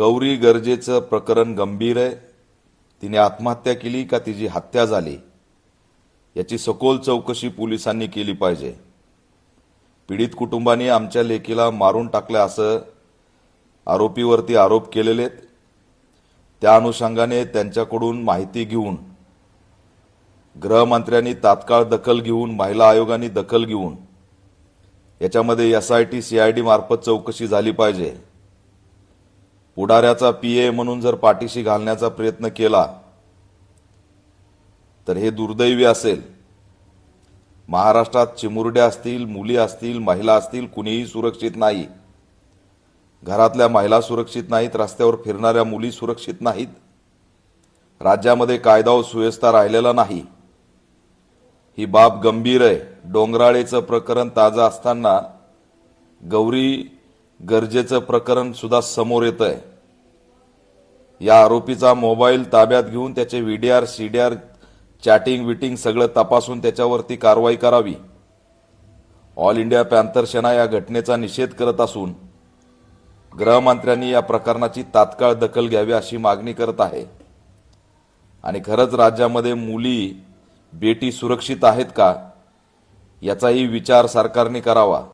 गौरी गरजेचं प्रकरण गंभीर आहे. तिने आत्महत्या केली का तिची हत्या झाली? याची सखोल चौकशी पोलिसांनी केली पाहिजे. पीडित कुटुंबाने आमच्या लेकीला मारून टाकलं असं आरोपीवरती आरोप केलेले आहेत त्या अनुषंगाने त्यांच्याकडून माहिती घेऊन गृहमंत्र्यांनी तात्काळ दखल घेऊन महिला आयोगाने दखल घेऊन याच्यामध्ये एस आय टी सीआयडी मार्फत चौकशी झाली पाहिजे. पुढाऱ्याचा पीए म्हणून जर पाठीशी घालण्याचा प्रयत्न केला तर हे दुर्दैवी असेल. महाराष्ट्रात चिमुरड्या असतील मुली असतील महिला असतील कुणीही सुरक्षित नाही. घरातल्या महिला सुरक्षित नाहीत रस्त्यावर फिरणाऱ्या मुली सुरक्षित नाहीत. राज्यामध्ये कायदा व सुव्यवस्था राहिलेला नाही. ही बाब गंभीर आहे. डोंगराळेचं प्रकरण ताजं असताना गौरी गरजेचं प्रकरण सुद्धा समोर येतं आहे या आरोपीचा मोबाईल ताब्यात घेऊन त्याचे व्हीडीआर सीडीआर चॅटिंग विटिंग सगळं तपासून त्याच्यावरती कारवाई करावी. ऑल इंडिया पॅन्थर सेना या घटनेचा निषेध करत असून गृहमंत्र्यांनी या प्रकरणाची तात्काळ दखल घ्यावी अशी मागणी करत आहे. आणि खरंच राज्यामध्ये मुली बेटी सुरक्षित आहेत का? याचाही विचार सरकारने करावा.